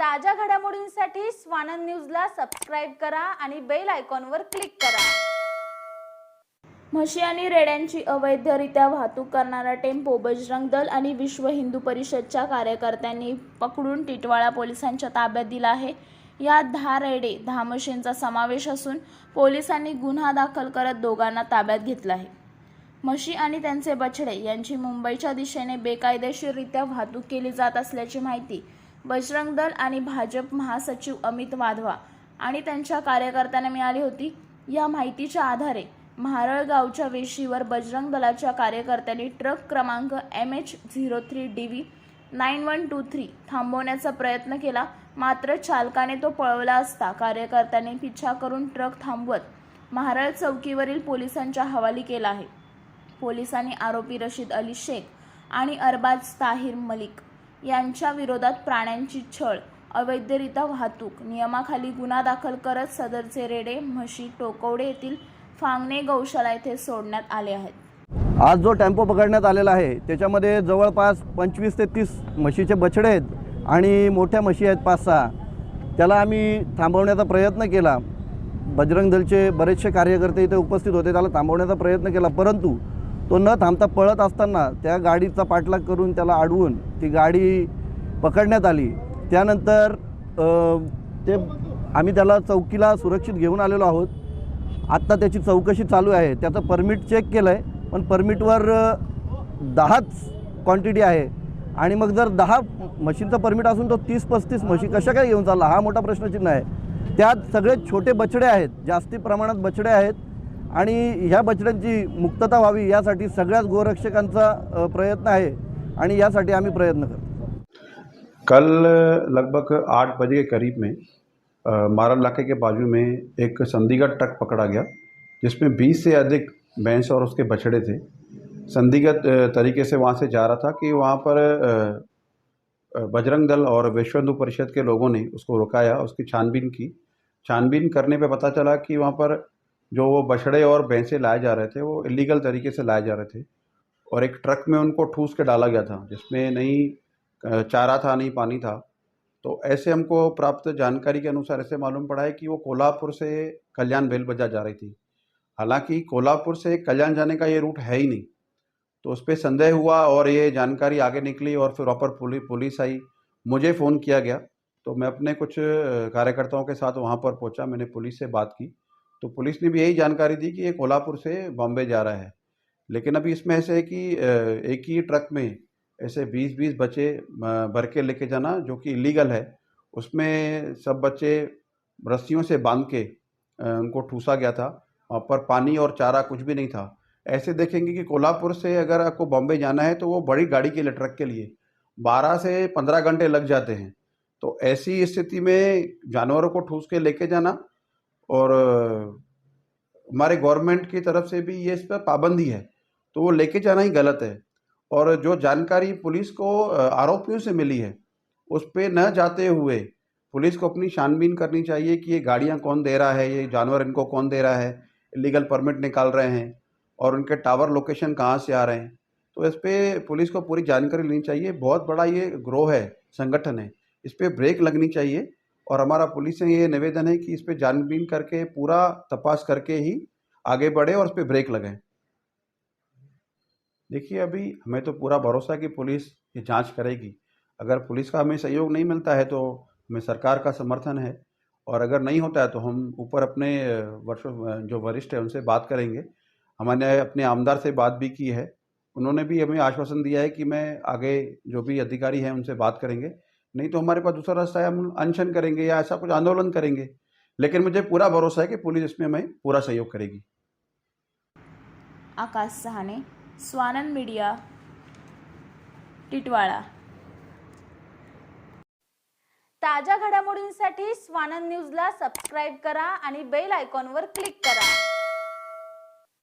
ताज्या घडामोडींसाठी स्वानंद न्यूजला सबस्क्राईब करा आणि बेल आयकॉनवर क्लिक करा. म्हशी आणि रेड्यांची अवैधरित्या वाहतूक करणारा टेम्पो बजरंग दल आणि विश्व हिंदू परिषदच्या कार्यकर्त्यांनी पकडून टिटवाळा पोलिसांच्या ताब्यात दिला आहे. यात दहा रेडे दहा म्हशींचा समावेश असून पोलिसांनी गुन्हा दाखल करत दोघांना ताब्यात घेतला आहे. म्हशी आणि त्यांचे बछडे यांची मुंबईच्या दिशेने बेकायदेशीररित्या वाहतूक केली जात असल्याची माहिती बजरंग दल आणि भाजप महासचिव अमित वाधवा आणि त्यांच्या कार्यकर्त्यांना मिळाली होती. या माहितीच्या आधारे महारळगावच्या वेशीवर बजरंग दलाच्या कार्यकर्त्यांनी ट्रक क्रमांक M H zero three D V nine one two three थांबवण्याचा प्रयत्न केला. मात्र चालकाने तो पळवला असता कार्यकर्त्यांनी पिछा करून ट्रक थांबवत महारळ चौकीवरील पोलिसांच्या हवाली केला आहे. पोलिसांनी आरोपी रशीद अली शेख आणि अरबाज ताहिर मलिक यांच्या विरोधात प्राण्यांची छळ अवैधरित्या वाहतूक नियमाखाली गुन्हा दाखल करत सदरचे रेडे म्हशी टोकवडे येथील फांगणे गौशाला येथे सोडण्यात आले आहेत. आज जो टेम्पो पकडण्यात आलेला आहे त्याच्यामध्ये जवळपास पंचवीस ते तीस म्हशीचे बछडे आहेत आणि मोठ्या म्हशी आहेत पाच सहा. त्याला आम्ही थांबवण्याचा प्रयत्न केला. बजरंग दलचे बरेचसे कार्यकर्ते इथे उपस्थित होते त्याला थांबवण्याचा प्रयत्न केला परंतु तो न थांबता पळत असताना त्या गाडीचा पाठलाग करून त्याला अडवून ती गाडी पकडण्यात आली. त्यानंतर ते आम्ही त्याला चौकीला सुरक्षित घेऊन आलेलो आहोत. आत्ता त्याची चौकशी चालू आहे. त्याचं परमिट चेक केलं आहे पण परमिटवर दहाच क्वांटिटी आहे. आणि मग जर दहा मशीनचं परमिट असून तो तीस पस्तीस म्हशी कशा काय घेऊन चालला? हा मोठा प्रश्नचिन्ह आहे. त्यात सगळे छोटे बछडे आहेत. जास्ती प्रमाणात बछडे आहेत. आणि ह्या बछड्यांची मुक्तता व्हावी यासाठी सगळ्याच गोरक्षकांचा अ, प्रयत्न आहे आणि प्रयत्न करतो. कल लगभग आठ बजे के करीब में मारल इलाके के बाजू में एक संदिग्ध ट्रक पकड़ा गया जिसमें 20 से अधिक भैंस और उसके बछड़े थे। संदिग्ध अ, तरीके से वहाँ से जा रहा था कि वहाँ पर बजरंग दल और विश्व हिंदू परिषद के लोगों ने उसको रुकाया उसकी छानबीन की। छानबीन करने पे पता चला कि वहाँ पर जो वो बछड़े और भैंसे लाए जा रहे थे, वो इलीगल तरीके से लाए जा रहे थे। और एक ट्रक में उनको ठूस के डाला गया था, जिसमें नहीं चारा था, नहीं पानी था। तो ऐसे हमको प्राप्त जानकारी के अनुसार ऐसे मालूम पड़ा है कि वो कोल्हापुर से कल्याण बेल बजा जा रही थी। हालाँकि कोल्हापुर से कल्याण जाने का ये रूट है ही नहीं। तो उस पर संदेह हुआ और ये जानकारी आगे निकली और फिर प्रॉपर पुलिस पुलिस आई। मुझे फ़ोन किया गया तो मैं अपने कुछ कार्यकर्ताओं के साथ वहाँ पर पहुँचा, मैंने पुलिस से बात की। तो पुलिस ने भी यही जानकारी दी कि ये कोल्हापुर से बॉम्बे जा रहा है। लेकिन अभी इसमें ऐसे है कि एक ही ट्रक में ऐसे बीस बीस बच्चे भर के लेके जाना जो कि इलीगल है, उसमें सब बच्चे रस्सियों से बाँध के उनको ठूसा गया था, वहाँ पर पानी और चारा कुछ भी नहीं था। ऐसे देखेंगे कि कोल्हापुर से अगर आपको बॉम्बे जाना है तो वो बड़ी गाड़ी के लिए, ट्रक के लिए, बारह से पंद्रह घंटे लग जाते हैं। तो ऐसी स्थिति में जानवरों को ठूस के लेके जाना और हमारे गवर्नमेंट की तरफ़ से भी ये इस पर पाबंदी है तो वो लेके जाना ही गलत है। और जो जानकारी पुलिस को आरोपियों से मिली है, उस पर न जाते हुए पुलिस को अपनी छानबीन करनी चाहिए कि ये गाड़ियाँ कौन दे रहा है, ये जानवर इनको कौन दे रहा है लीगल परमिट निकाल रहे हैं और उनके टावर लोकेशन कहाँ से आ रहे हैं। तो इस पर पुलिस को पूरी जानकारी लेनी चाहिए, बहुत बड़ा ये ग्रोह है, संगठन है, इस पर ब्रेक लगनी चाहिए और हमारा पुलिस से ये निवेदन है कि इस पर जानबीन करके, पूरा तपास करके ही आगे बढ़े और उस पर ब्रेक लगाएँ। देखिए, अभी हमें तो पूरा भरोसा कि पुलिस ये जाँच करेगी। अगर पुलिस का हमें सहयोग नहीं मिलता है तो हमें सरकार का समर्थन है और अगर नहीं होता है तो हम ऊपर अपने वर्षों जो वरिष्ठ है उनसे बात करेंगे। हमने अपने आमदार से बात भी की है। उन्होंने भी हमें आश्वासन दिया है कि मैं आगे जो भी अधिकारी हैं उनसे बात करेंगे। नहीं तो हमारे पास दूसरा रास्ता है हम अनशन करेंगे या ऐसा कुछ आंदोलन करेंगे। लेकिन मुझे पूरा भरोसा है कि पुलिस इसमें हमें पूरा सहयोग करेगी। आकाश सहाने स्वानंद मीडिया टिटवाळा। ताज्या घडामोडींसाठी स्वानंद न्यूजला सबस्क्राईब करा आणि बेल आयकॉनवर क्लिक करा.